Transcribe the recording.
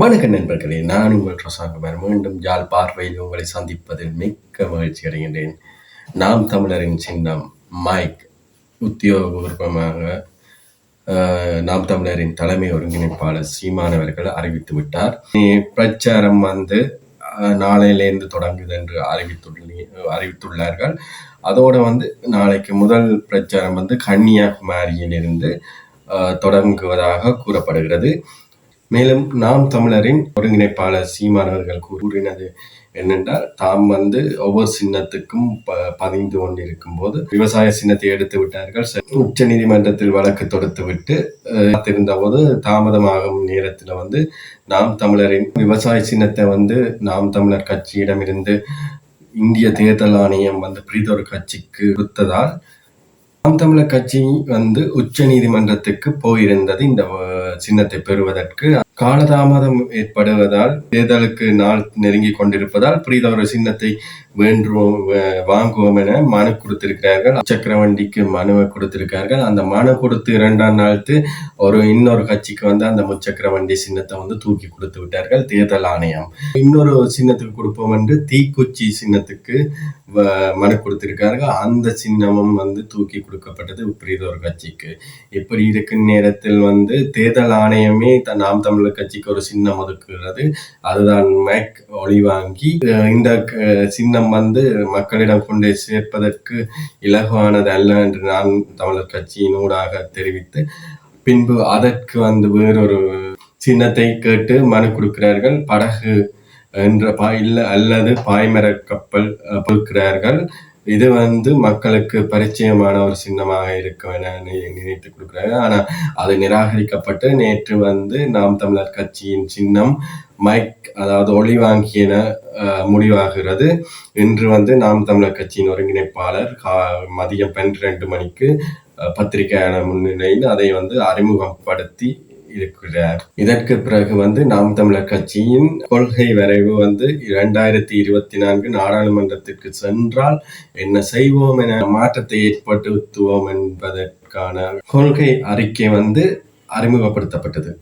வணக்க நண்பர்களே நான் உங்கள் பிரசாங்கமர் மீண்டும் யாழ் பார்வையில் உங்களை சந்திப்பதில் மிக்க மகிழ்ச்சி அடைகின்றேன். நாம் தமிழரின் சின்னம் மைக் உத்தியோகபூர்வமாக நாம் தமிழரின் தலைமை ஒருங்கிணைப்பாளர் சீமானவர்கள் அறிவித்து விட்டார். பிரச்சாரம் வந்து நாளையிலேருந்து தொடங்குது என்று அறிவித்துள்ள அறிவித்துள்ளார்கள். அதோடு வந்து நாளைக்கு முதல் பிரச்சாரம் வந்து கன்னியாகுமரியிலிருந்து தொடங்குவதாக கூறப்படுகிறது. மேலும் நாம் தமிழரின் ஒருங்கிணைப்பாளர் சீமான் அவர்கள் கூறினது என்னென்றால் தாம் வந்து ஒவ்வொரு சின்னத்துக்கும் ப- பதிந்து கொண்டிருக்கும் போது விவசாய சின்னத்தை எடுத்து விட்டார்கள். உச்ச நீதிமன்றத்தில் வழக்கு தொடுத்து விட்டு அஹ், காத்திருந்த போது தாமதமாகும் நேரத்தில் வந்து நாம் தமிழரின் விவசாய சின்னத்தை வந்து நாம் தமிழர் கட்சியிடமிருந்து இந்திய தேர்தல் ஆணையம் வந்து பிரிதொரு கட்சிக்கு கொடுத்ததால் நாம் தமிழர் கட்சி வந்து உச்ச நீதிமன்றத்துக்கு போயிருந்தது இந்த சின்னத்தை பெறுவதற்கு. காலதாமதம் ஏற்படுவதால் தேர்தலுக்கு நாள் நெருங்கி கொண்டிருப்பதால் புரித ஒரு சின்னத்தை வேண்டுவோம் வாங்குவோம் என மனு கொடுத்திருக்கிறார்கள். சக்கரவண்டிக்கு மனுவை கொடுத்திருக்கார்கள் அந்த மனு கொடுத்து இரண்டாம் நாளுக்கு ஒரு இன்னொரு கட்சிக்கு வந்து அந்த முச்சக்கர வண்டி சின்னத்தை வந்து தூக்கி கொடுத்து விட்டார்கள் தேர்தல் ஆணையம். இன்னொரு சின்னத்துக்கு கொடுப்போம் என்று தீக்குச்சி சின்னத்துக்கு வ- மனு கொடுத்திருக்கார்கள் அந்த சின்னமும் வந்து தூக்கி கொடுக்கப்பட்டது பிரிதொரு கட்சிக்கு. இப்படி இருக்கும் நேரத்தில் வந்து தேர்தல் ஆணையமே நாம் தமிழ் தமிழர் கட்சிக்கு ஒரு சின்னம் ஒதுக்குகிறது. அதுதான் மேக் ஒளிவாங்கி இந்த சின்னம் வந்து மக்களிடம் கொண்டு சேர்ப்பதற்கு இலகுவானது அல்ல என்று நான் தமிழர் கட்சியின் ஊடாக தெரிவித்து பின்பு அதற்கு வந்து வேறொரு சின்னத்தை கேட்டு மனு கொடுக்கிறார்கள். படகு என்ற பா இல்ல அல்லது பாய்மர கப்பல் கொடுக்கிறார்கள் இது வந்து மக்களுக்கு பரிச்சயமான ஒரு சின்னமாக இருக்கும் என நினைத்து கொடுக்குறாங்க ஆனால் அது நிராகரிக்கப்பட்டு நேற்று வந்து நாம் தமிழர் கட்சியின் சின்னம் மைக் அதாவது ஒளி வாங்கியன முடிவாகிறது. இன்று வந்து நாம் தமிழர் கட்சியின் ஒருங்கிணைப்பாளர் கா- மதியம் பன்னிரண்டு மணிக்கு பத்திரிகையான முன்னிலையில் அதை வந்து அறிமுகப்படுத்தி இருக்கிறார். இதற்கு பிறகு வந்து நாம் தமிழர் கட்சியின் கொள்கை வரைவு வந்து இரண்டாயிரத்தி இருபத்தி நான்கு நாடாளுமன்றத்திற்கு சென்றால் என்ன செய்வோம் என மாற்றத்தை ஏற்படுத்துவோம் என்பதற்கான கொள்கை அறிக்கை வந்து அறிமுகப்படுத்தப்பட்டது.